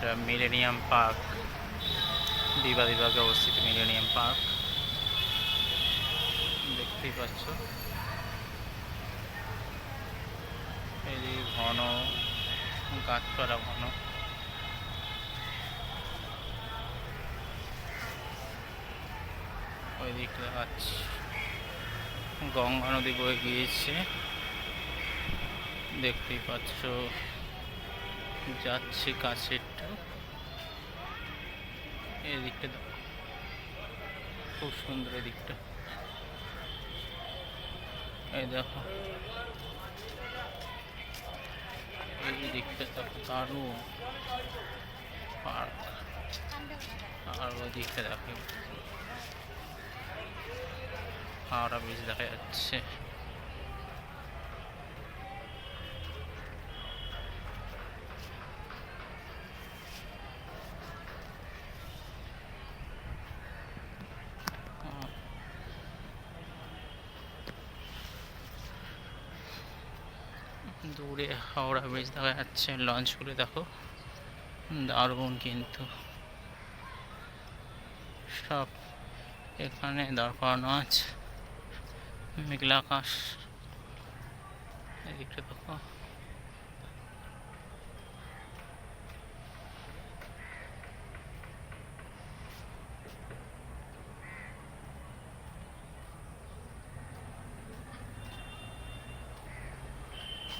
এটা millennium park বিবা বিভাগে অবস্থিত মিলেনিয়াম পার্ক দেখতেই পাচ্ছ। এই ঘন, গাছপালা ঘন। ওই দিকটা দেখাচ্ছি গঙ্গা নদী বয়ে গিয়েছে। দেখতেই পাচ্ছ, যাচ্ছে কাছেরটা এই দিকটা দেখো খুব সুন্দর দিকটা এই দেখো। এই দিকটা দেখো দারুণ পার্ক। আর ওই দিকটা দেখো। হাওড়া ব্রিজ দেখা যাচ্ছে। দূরে হাওড়া ব্রিজ দেখা যাচ্ছে লঞ্চগুলো দেখো। দারুণ কিন্তু। সব এখানে দাঁড় নাচ মেঘলা আকাশ। এদিকটা দেখো।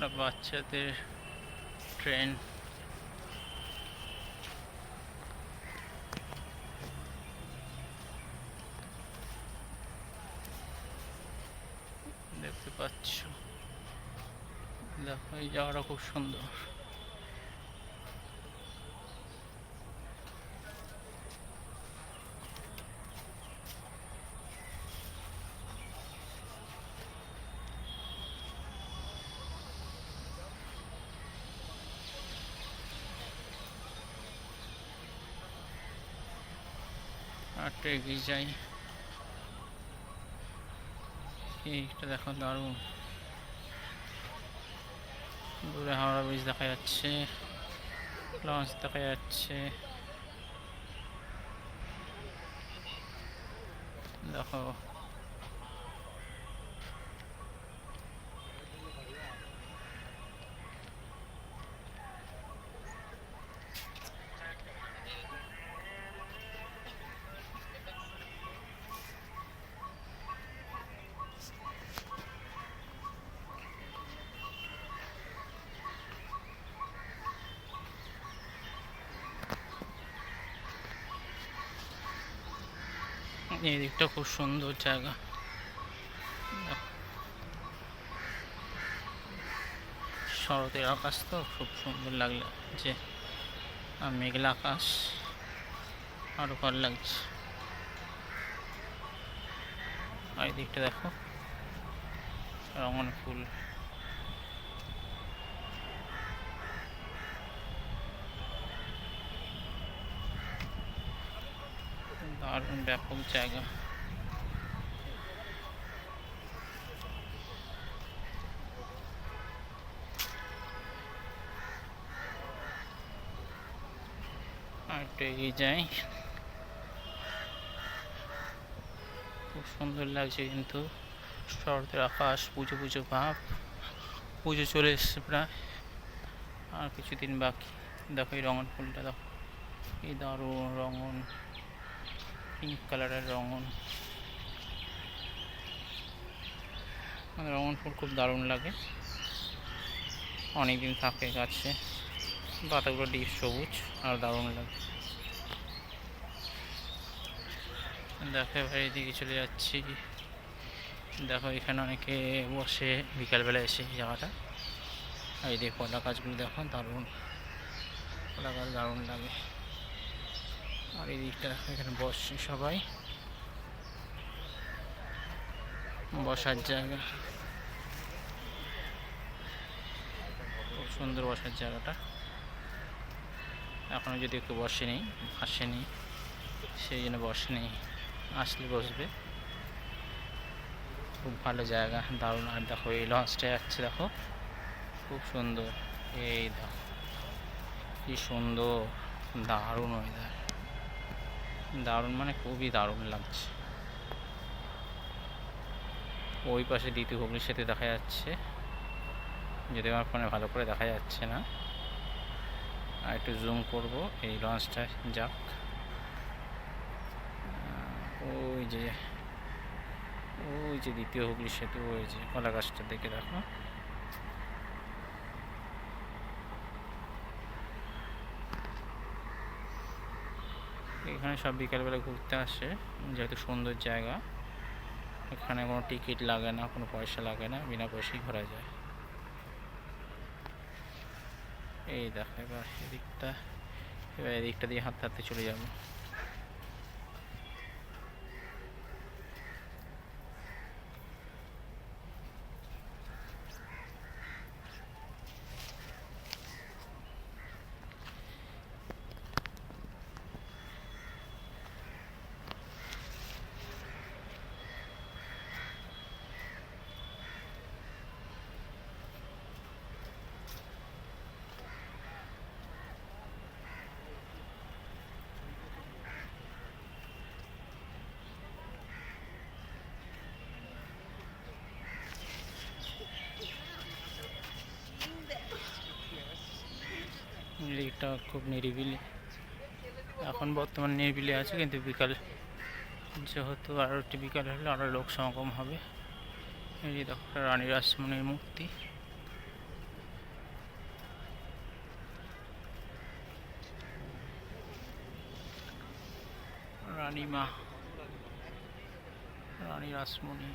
একটা বাচ্চাদের ট্রেন দেখতে পাচ্ছ। দেখো এই জায়গাটা খুব সুন্দর। এগিয়ে যাই। এইটা দেখো দারুণ। দূরে হাওড়া ব্রিজ দেখা যাচ্ছে লঞ্চ দেখা যাচ্ছে। দেখো এই দিকটা খুব সুন্দর জায়গা। শরতের আকাশ তো খুব সুন্দর লাগল, যে মেঘলা আকাশ, আরও ভালো লাগছে। আর এই দিকটা দেখো, রঙন ফুল দারুণ ব্যাপক জায়গা। একটু এগিয়ে যাই। খুব সুন্দর লাগছে কিন্তু শরতের আকাশ, পুজো পুজো ভাব। পুজো চলে এসছে প্রায়। আর কিছুদিন বাকি। দেখো এই রঙন ফুলটা, দেখো। এই দারুণ রঙন। পিঙ্ক কালারের রঙন। আমার রঙন ফুল খুব দারুণ লাগে। অনেকদিন থাকে গাছে। পাতাগুলো ডিপ সবুজ আর দারুণ লাগে। দেখো এবার এদিকে চলে যাচ্ছি। দেখো, এখানে অনেকে বসে বিকালবেলা এসে জায়গাটা। আর এই দেখো, কলা গাছগুলো দেখো, দারুণ। কলা গাছ দারুণ লাগে। আর এই দিকটা এখানে বসছে সবাই। বসার জায়গা। খুব সুন্দর বসার জায়গাটা। এখনও যদি একটু বসেনি, আসেনি, সেই জন্য বসেনি, আসলে বসবে। খুব ভালো জায়গা, দারুণ। আর দেখো, এই লঞ্চটা যাচ্ছে, দেখো। খুব সুন্দর। এই দেখো, কি সুন্দর, দারুণ ওয়েদার দারুণ মানে খুবই দারুণ লাগছে। ওই পাশে দ্বিতীয় হুগলির সাথে দেখা যাচ্ছে। যদি আমার ফোনে ভালো করে দেখা যাচ্ছে না। আর একটু জুম করব, এই লঞ্চটা যাক। ওই যে ওই যে দ্বিতীয় হুগলি সেতু ওই যে কলা গাছটা দেখে দেখো এখানে সব বিকালবেলা ঘুরতে আসে, যেহেতু সুন্দর জায়গা। এখানে কোনো টিকিট লাগে না, কোনো পয়সা লাগে না, বিনা পয়সায় ঘোরা যায়। এই দেখো, এবার এদিকটা এবার এদিকটা দিয়ে হাঁটতে হাঁটতে চলে যাব। লেকটা খুব নিরিবিলি। এখন বর্তমান নিরিবিলি আছে, কিন্তু বিকাল। যেহেতু আরও একটি বিকাল হলে আরও লোক সমাগম হবে। এই দেখো রানী রাসমণির মূর্তি। রানীমা, রানী রাসমণি।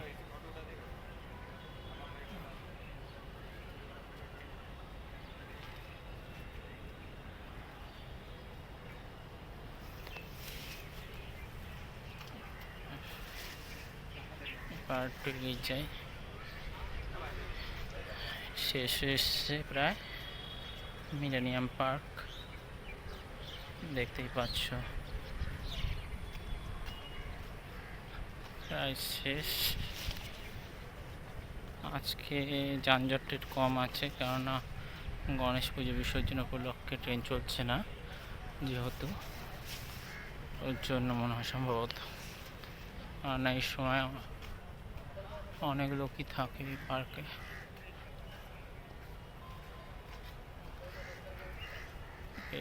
পার্কটি নিয়ে যাই শেষ এসছে প্রায়। মিলেনিয়াম পার্ক দেখতেই পাচ্ছ। প্রায় শেষ। আজকে যানজট একটু কম আছে, কেননা গণেশ পুজো বিসর্জন উপলক্ষে ট্রেন চলছে না, যেহেতু। ওর জন্য মনে হয় সম্ভবত। আর না, এই সময় অনেক লোকই থাকে এই পার্কে।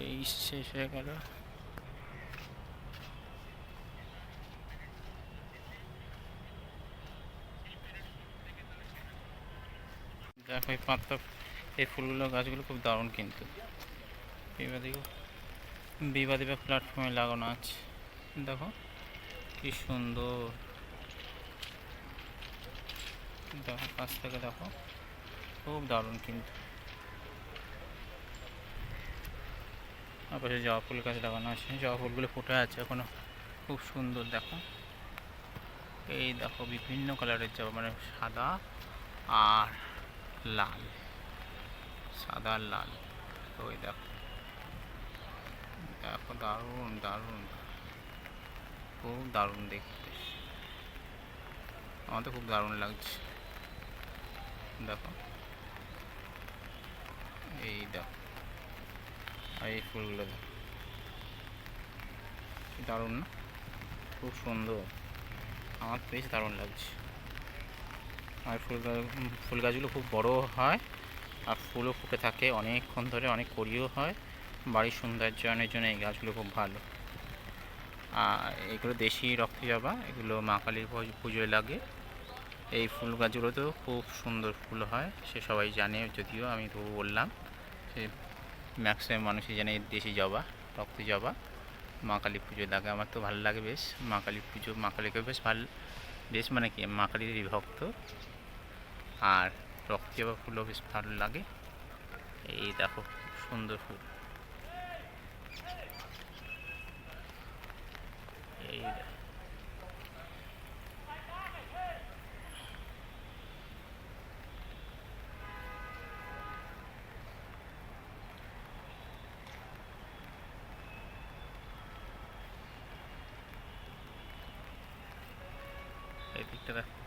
এই শেষ হয়ে গেল। দেখো এই পাতা এই ফুলগুলো, গাছগুলো খুব দারুণ কিন্তু। বিবাদী বিবাদী বা প্ল্যাটফর্মে লাগানো আছে। দেখো, কি সুন্দর। দেখো কাছ থেকে দেখো, খুব দারুণ কিন্তু। আর পাশে জবা ফুল গাছ লাগানো আছে, জবা ফুলগুলো ফুটে আছে এখনও। খুব সুন্দর দেখো। এই দেখো বিভিন্ন কালারের জবা মানে সাদা আর লাল। সাদা আর লাল। ওই দেখো। দেখো দারুণ দারুণ। খুব দারুণ দেখতে। আমার তো খুব দারুণ লাগছে। দেখো। এই দেখো। এই ফুলগুলো দেখো। দারুণ না? খুব সুন্দর। আমার বেশ দারুণ লাগছে। আর ফুল ফুল গাছগুলো খুব বড় হয় আর ফুলও ফুটে থাকে। অনেকক্ষণ ধরে অনেক করিও হয়। বাড়ির সৌন্দর্যায়নের জন্য এই গাছগুলো খুব ভালো। আর এগুলো দেশি রক্ত জবা। এগুলো মা কালীর পুজোয় লাগে। এই ফুল গাছগুলোতেও খুব সুন্দর ফুল হয়, সে সবাই জানে, যদিও আমি তবু বললাম সে ম্যাক্সিমাম মানুষই জানে দেশি জবা, রক্ত জবা, মা কালী পুজো লাগে আমার তো ভালো লাগে বেশ, মা কালী পুজো, মা কালীকে বেশ ভালো, বেশ মানে কি, মা কালীরই ভক্ত, আর রক্ত জবা ফুলও বেশ ভালো লাগে, এই দেখো সুন্দর ফুল। এই দেখো। Görüşmek üzere.